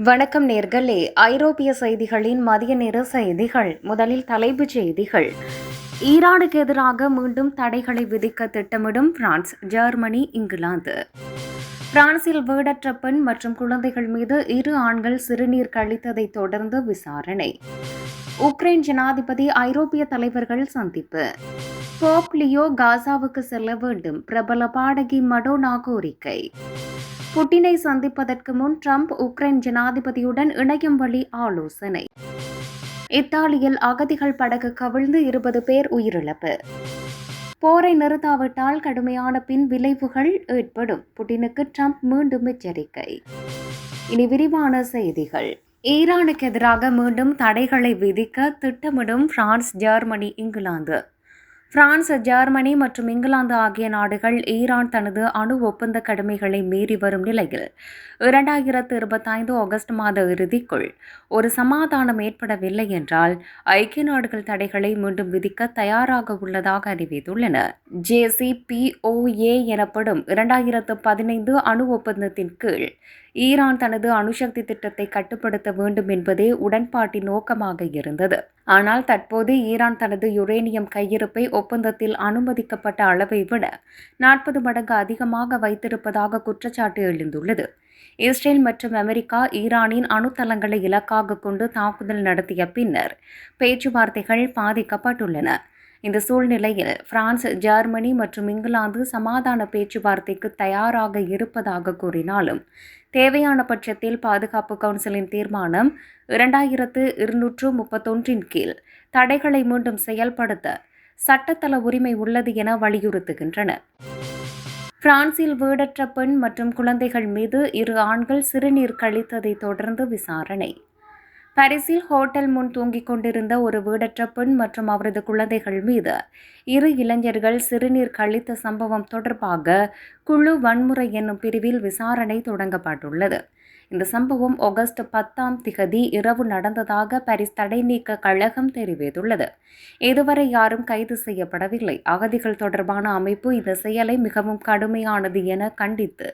வணக்கம் நேர்களே. ஐரோப்பிய செய்திகளின் மதிய நேர செய்திகள். முதலில் தலைப்புச் செய்திகள். ஈரானுக்கு எதிராக மீண்டும் தடைகளை விதிக்க திட்டமிடும் பிரான்ஸ் ஜெர்மனி இங்கிலாந்து. பிரான்சில் வீடற்ற பெண் மற்றும் குழந்தைகள் மீது இரு ஆண்கள் சிறுநீர் கழித்ததை தொடர்ந்து விசாரணை. உக்ரைன் ஜனாதிபதி ஐரோப்பிய தலைவர்கள் சந்திப்பு. போப் லியோ காசாவுக்கு செல்ல வேண்டும். பிரபல பாடகி மடோனா கோரிக்கை புட்டினை சந்திப்பதற்கு முன் ட்ரம்ப் உக்ரைன் ஜனாதிபதியுடன் இணையும் வழி ஆலோசனை. இத்தாலியில் அகதிகள் படகு கவிழ்ந்து இருபது பேர் உயிரிழப்பு. போரை நிறுத்தாவிட்டால் கடுமையான பின் விளைவுகள் ஏற்படும். புட்டினுக்கு ட்ரம்ப் மீண்டும் எச்சரிக்கை. இனி விரிவான செய்திகள். ஈரானுக்கு எதிராக மீண்டும் தடைகளை விதிக்க திட்டமிடும் France Germany England. France Germany மற்றும் இங்கிலாந்து ஆகிய நாடுகள் ஈரான் தனது அணு ஒப்பந்த கடமைகளை மீறி வரும் நிலையில் இரண்டாயிரத்து இருபத்தைந்து ஆகஸ்ட் மாத இறுதிக்குள் ஒரு சமாதானம் ஏற்படவில்லை என்றால் ஐக்கிய நாடுகள் தடைகளை மீண்டும் விதிக்க தயாராக உள்ளதாக அறிவித்துள்ளன. ஜேசிபிஓஏ எனப்படும் இரண்டாயிரத்து பதினைந்து அணு ஒப்பந்தத்தின் கீழ் ஈரான் தனது அணுசக்தி திட்டத்தை கட்டுப்படுத்த வேண்டும் என்பதே உடன்பாட்டின் நோக்கமாக இருந்தது. ஆனால் தற்போது ஈரான் தனது யுரேனியம் கையிருப்பை ஒப்பந்தத்தில் அனுமதிக்கப்பட்ட அளவை விட நாற்பது மடங்கு அதிகமாக வைத்திருப்பதாக குற்றச்சாட்டு எழுந்துள்ளது. இஸ்ரேல் மற்றும் அமெரிக்கா ஈரானின் அணுத்தளங்களை இலக்காக கொண்டு தாக்குதல் நடத்திய பின்னர் பேச்சுவார்த்தைகள் பாதிக்கப்பட்டுள்ளன. இந்த சூழ்நிலையில் பிரான்ஸ் ஜெர்மனி மற்றும் இங்கிலாந்து சமாதான பேச்சுவார்த்தைக்கு தயாராக இருப்பதாக கூறினாலும் தேவையான பட்சத்தில் பாதுகாப்பு கவுன்சிலின் தீர்மானம் இரண்டாயிரத்து இருநூற்று முப்பத்தொன்றின் கீழ் தடைகளை மீண்டும் செயல்படுத்த சட்டத்தள உரிமை உள்ளது என வலியுறுத்துகின்றன. பிரான்சில் வீடற்ற பெண் மற்றும் குழந்தைகள் மீது இரு ஆண்கள் சிறுநீர் கழித்ததை தொடர்ந்து விசாரணை. பாரிஸில் ஹோட்டல் முன் தூங்கிக் கொண்டிருந்த ஒரு வீடற்ற பெண் மற்றும் அவரது குழந்தைகள் மீது இரு இளைஞர்கள் சிறுநீர் கழித்த சம்பவம் தொடர்பாக குழு வன்முறை என்னும் பிரிவில் விசாரணை தொடங்கப்பட்டுள்ளது. இந்த சம்பவம் ஆகஸ்ட் பத்தாம் திகதி இரவு நடந்ததாக பாரிஸ் தடை நீக்க கழகம் தெரிவித்துள்ளது. இதுவரை யாரும் கைது செய்யப்படவில்லை. அகதிகள் தொடர்பான அமைப்பு இந்த செயலை மிகவும் கடுமையானது என கண்டித்து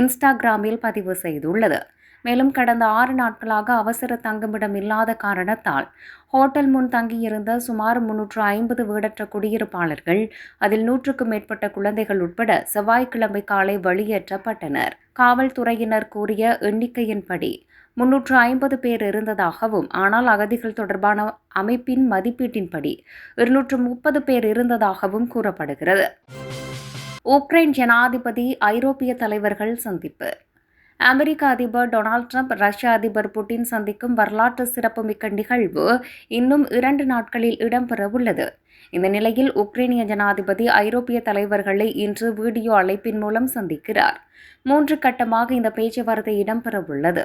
இன்ஸ்டாகிராமில் பதிவு செய்துள்ளது. மேலும் கடந்த ஆறு நாட்களாக அவசர தங்குமிடம் இல்லாத காரணத்தால் ஹோட்டல் முன் தங்கியிருந்த சுமார் முன்னூற்று ஐம்பது வீடற்ற குடியிருப்பாளர்கள் அதில் நூற்றுக்கும் மேற்பட்ட குழந்தைகள் உட்பட செவ்வாய்க்கிழமை காலை வெளியேற்றப்பட்டனர். காவல்துறையினர் கூறிய எண்ணிக்கையின்படி முன்னூற்று ஐம்பது பேர் இருந்ததாகவும் ஆனால் அகதிகள் தொடர்பான அமைப்பின் மதிப்பீட்டின்படி இருநூற்று முப்பது பேர் இருந்ததாகவும் கூறப்படுகிறது. உக்ரைன் ஜனாதிபதி ஐரோப்பிய தலைவர்கள் சந்திப்பு அமெரிக்க அதிபர் டொனால்ட் ட்ரம்ப் ரஷ்ய அதிபர் புட்டின் சந்திக்கும் வரலாற்று சிறப்புமிக்க நிகழ்வு இன்னும் இரண்டு நாட்களில் இடம்பெறவுள்ளது. இந்த நிலையில் உக்ரைனிய ஜனாதிபதி ஐரோப்பிய தலைவர்களை இன்று வீடியோ அழைப்பின் மூலம் சந்திக்கிறார். மூன்று கட்டமாக இந்த பேச்சுவார்த்தை இடம்பெறவுள்ளது.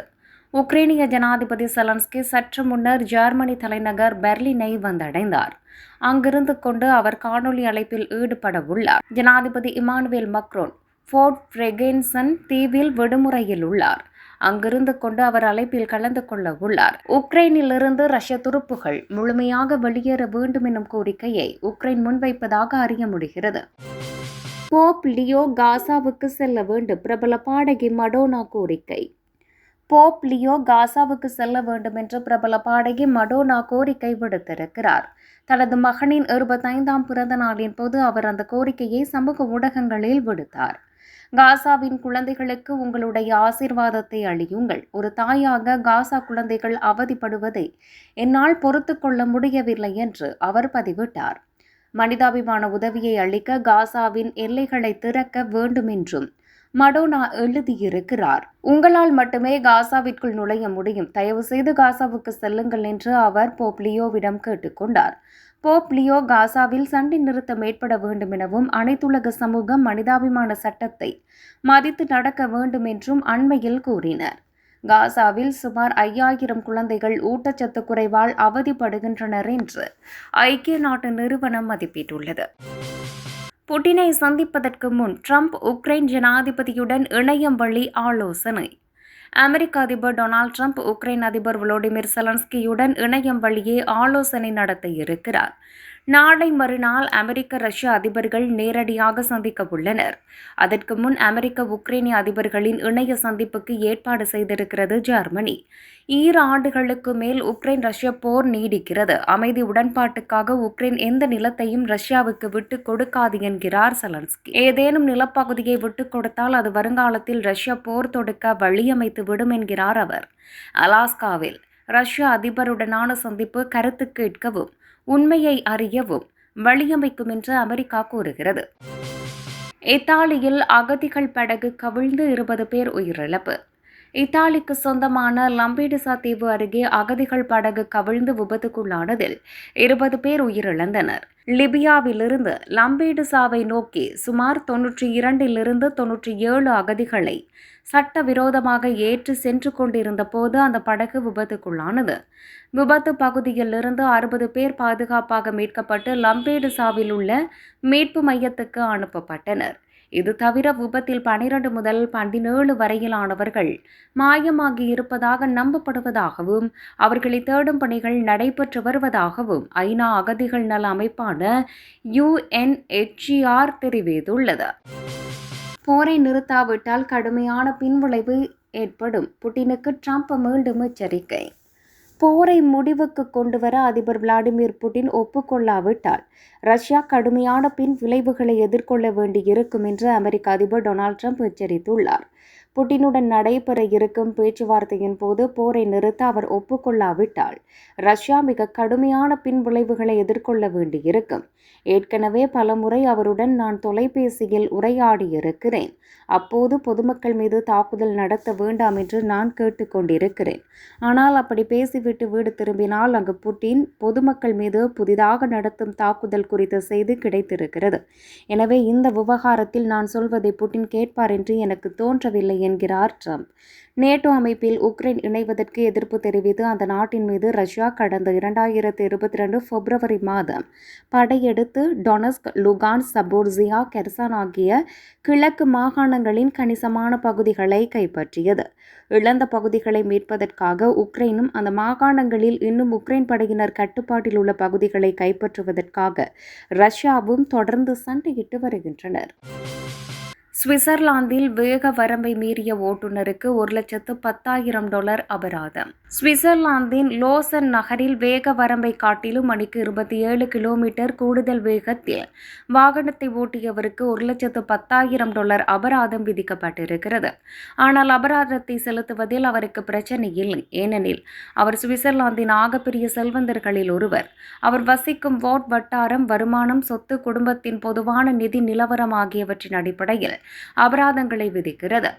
உக்ரைனிய ஜனாதிபதி செலன்ஸ்கி சற்று முன்னர் ஜெர்மனி தலைநகர் பெர்லினை வந்தடைந்தார். அங்கிருந்து கொண்டு அவர் காணொலி அழைப்பில் ஈடுபட உள்ளார் ஜனாதிபதி இமானுவேல் மக்ரோன் ஃபோர்ட் ஃப்ரெகென்சன் தீவில் விடுமுறையில் உள்ளார். அங்கிருந்து கொண்டு அவர் அழைப்பில் கலந்து கொள்ள உள்ளார். உக்ரைனிலிருந்து ரஷ்ய துருப்புகள் முழுமையாக வெளியேற வேண்டும் எனும் கோரிக்கையை உக்ரைன் முன்வைப்பதாக அறிய முடிகிறது. போப் லியோ காசாவுக்கு செல்ல வேண்டும் பிரபல பாடகி மடோனா கோரிக்கை. போப் லியோ காசாவுக்கு செல்ல வேண்டும் என்று பிரபல பாடகி மடோனா கோரிக்கை விடுத்திருக்கிறார். தனது மகனின் இருபத்தைந்தாம் பிறந்த நாளின் போது அவர் அந்த கோரிக்கையை சமூக ஊடகங்களில் விடுத்தார். காசாவின் குழந்தைகளுக்கு உங்களுடைய ஆசிர்வாதத்தை அழியுங்கள் ஒரு தாயாக காசா குழந்தைகள் அவதிப்படுவதை என்னால் பொறுத்து கொள்ள முடியவில்லை என்று அவர் பதிவிட்டார். மனிதாபிமான உதவியை அளிக்க காசாவின் எல்லைகளை திறக்க வேண்டும் என்றும் மடோனா எழுதியிருக்கிறார். உங்களால் மட்டுமே காசாவிற்குள் நுழைய முடியும். தயவு செய்து காசாவுக்கு செல்லுங்கள் என்று அவர் போப்லியோவிடம் கேட்டுக்கொண்டார் போப் லியோ காசாவில் சண்டை நிறுத்தம் ஏற்பட வேண்டும் எனவும் அனைத்துலக சமூகம் மனிதாபிமான சட்டத்தை மதித்து நடக்க வேண்டும் என்றும் அண்மையில் கூறினர். காசாவில் சுமார் ஐயாயிரம் குழந்தைகள் ஊட்டச்சத்து குறைவால் அவதிப்படுகின்றனர் என்று ஐக்கிய நாட்டு நிறுவனம் மதிப்பிட்டுள்ளது. புட்டினை சந்திப்பதற்கு முன் ட்ரம்ப் உக்ரைன் ஜனாதிபதியுடன் இணையம் வழி ஆலோசனை. அமெரிக்க அதிபர் டொனால்ட் ட்ரம்ப் உக்ரைன் அதிபர் விளோடிமிர் செலன்ஸ்கியுடன் இணையம் வழியே ஆலோசனை நடத்த இருக்கிறார். நாளை மறுநாள் அமெரிக்க ரஷ்ய அதிபர்கள் நேரடியாக சந்திக்க உள்ளனர் அதற்கு முன் அமெரிக்க உக்ரைனிய அதிபர்களின் இணைய சந்திப்புக்கு ஏற்பாடு செய்திருக்கிறது ஜெர்மனி. ஈரு ஆண்டுகளுக்கு மேல் உக்ரைன் ரஷ்ய போர் நீடிக்கிறது. அமைதி உடன்பாட்டுக்காக உக்ரைன் எந்த நிலத்தையும் ரஷ்யாவுக்கு விட்டு கொடுக்காது என்கிறார் செலன்ஸ்கி. ஏதேனும் நிலப்பகுதியை விட்டுக் கொடுத்தால் அது வருங்காலத்தில் ரஷ்யா போர் தொடுக்க வழியமைத்து விடும் என்கிறார் அவர். அலாஸ்காவில் ரஷ்ய அதிபருடனான சந்திப்பு கருத்து கேட்கவும் உண்மையை அறியவும் வழியமைக்கும் என்று அமெரிக்கா கூறுகிறது. இத்தாலியில் அகதிகள் படகு கவிழ்ந்து இருபது பேர் உயிரிழப்பு. இத்தாலிக்கு சொந்தமான லம்பேடுசா தீவு அருகே அகதிகள் படகு கவிழ்ந்து விபத்துக்குள்ளானதில் இருபது பேர் உயிரிழந்தனர். லிபியாவிலிருந்து லம்பேடுசாவை நோக்கி சுமார் தொன்னூற்றி இரண்டிலிருந்து தொன்னூற்றி ஏழு அகதிகளை சட்டவிரோதமாக ஏற்றி சென்று கொண்டிருந்த போது அந்த படகு விபத்துக்குள்ளானது. விபத்து பகுதியிலிருந்து அறுபது பேர் பாதுகாப்பாக மீட்கப்பட்டு லம்பேடுசாவில் உள்ள மீட்பு மையத்துக்கு அனுப்பப்பட்டனர். இது தவிர விபத்தில் பனிரெண்டு முதல் பதினேழு வரையிலானவர்கள் மாயமாகி இருப்பதாக நம்பப்படுவதாகவும் அவர்களை தேடும் பணிகள் நடைபெற்று வருவதாகவும் ஐநா அகதிகள் நல அமைப்பான யுஎன்எச்சிஆர் தெரிவித்துள்ளது. போரை நிறுத்தாவிட்டால் கடுமையான பின்விளைவு ஏற்படும். புட்டினுக்கு ட்ரம்ப் மீண்டும் எச்சரிக்கை. போரை முடிவுக்கு கொண்டுவர அதிபர் விளாடிமிர் புட்டின் ஒப்புக்கொள்ளாவிட்டால் ரஷ்யா கடுமையான பின் விளைவுகளை எதிர்கொள்ள வேண்டியிருக்கும் என்று அமெரிக்க அதிபர் டொனால்ட் ட்ரம்ப் எச்சரித்துள்ளார். புட்டினுடன் நடைபெற இருக்கும் பேச்சுவார்த்தையின் போது போரை நிறுத்த அவர் ஒப்புக்கொள்ளாவிட்டால் ரஷ்யா மிக கடுமையான பின் விளைவுகளை எதிர்கொள்ள வேண்டியிருக்கும். ஏற்கனவே பலமுறை அவருடன் நான் தொலைபேசியில் உரையாடியிருக்கிறேன். அப்போது பொதுமக்கள் மீது தாக்குதல் நடத்த வேண்டாம் என்று நான் கேட்டுக்கொண்டிருக்கிறேன் ஆனால் அப்படி பேசிவிட்டு வீடு திரும்பினால் அங்கு புட்டின் பொதுமக்கள் மீது புதிதாக நடத்தும் தாக்குதல் குறித்த செய்தி கிடைத்திருக்கிறது. எனவே இந்த விவகாரத்தில் நான் சொல்வதை புட்டின் கேட்பார் என்று எனக்கு தோன்றவில்லை என்கிறார் ட்ரம்ப். நேட்டோ அமைப்பில் உக்ரைன் இணைவதற்கு எதிர்ப்பு தெரிவித்து அந்த நாட்டின் மீது ரஷ்யா கடந்த இரண்டாயிரத்தி இருபத்தி ரெண்டு பிப்ரவரி மாதம் படையெடுத்து டொனஸ்க் லுகான் சபோர்சியா கெர்சான் ஆகிய கிழக்கு மாகாணங்களின் கணிசமான பகுதிகளை கைப்பற்றியது. இழந்த பகுதிகளை மீட்பதற்காக உக்ரைனும் அந்த மாகாணங்களில் இன்னும் உக்ரைன் படையினர் கட்டுப்பாட்டில் உள்ள பகுதிகளை கைப்பற்றுவதற்காக ரஷ்யாவும் தொடர்ந்து சண்டையிட்டு வருகின்றனர். சுவிட்சர்லாந்தில் வேக வரம்பை மீறிய ஓட்டுநருக்கு ஒரு லட்சத்து பத்தாயிரம் டாலர் அபராதம். சுவிட்சர்லாந்தின் லோசன் நகரில் வேக வரம்பை காட்டிலும் மணிக்கு இருபத்தி ஏழு கிலோமீட்டர் கூடுதல் வேகத்தில் வாகனத்தை ஓட்டியவருக்கு ஒரு லட்சத்து பத்தாயிரம் டாலர் அபராதம் விதிக்கப்பட்டிருக்கிறது. ஆனால் அபராதத்தை செலுத்துவதில் அவருக்கு பிரச்சனை இல்லை. ஏனெனில் அவர் சுவிட்சர்லாந்தின் ஆகப்பெரிய செல்வந்தர்களில் ஒருவர். அவர் வசிக்கும் வோட் வட்டாரம் வருமானம் சொத்து குடும்பத்தின் பொதுவான நிதி நிலவரம் ஆகியவற்றின் அடிப்படையில் அபராதங்களை விதிக்கிறது.